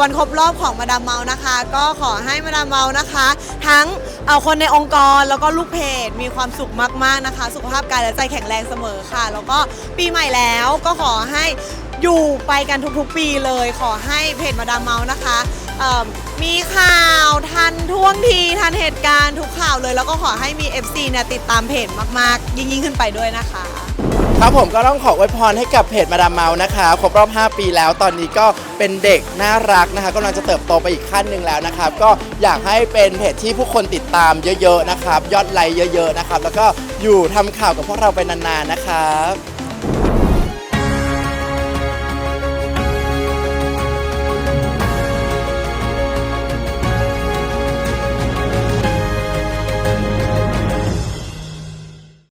วันครบรอบของมาดามเมานะคะ ก็ขอให้มาดามเมานะคะ ทั้งเอ่อคนในองค์กรแล้วก็ลูกเพจมีความสุขมากๆนะคะ สุขภาพกายและใจแข็งแรงเสมอค่ะ แล้วก็ปีใหม่แล้วก็ขอให้อยู่ไปกันทุกๆ ปีเลย ขอให้เพจมาดามเมานะคะมมีข่าวทันท่วงทีทันเหตุการณ์ทุกข่าวเลย แล้วก็ขอให้มี FC เนี่ยติดตามเพจมากๆ ยิ่งๆ ขึ้นไปด้วยนะคะ ครับผมก็ต้องขออวยพรให้กับเพจมาดามเมานะคะครบรอบ 5 ปีแล้วตอนนี้ก็เป็นเด็กน่ารักนะคะกำลังจะเติบโตไปอีกขั้นหนึ่งแล้วนะครับ ก็อยากให้เป็นเพจที่ผู้คนติดตามเยอะๆนะครับ ยอดไลค์เยอะ ๆ นะครับ แล้วก็อยู่ทำข่าวกับพวกเราไปนานๆนะครับ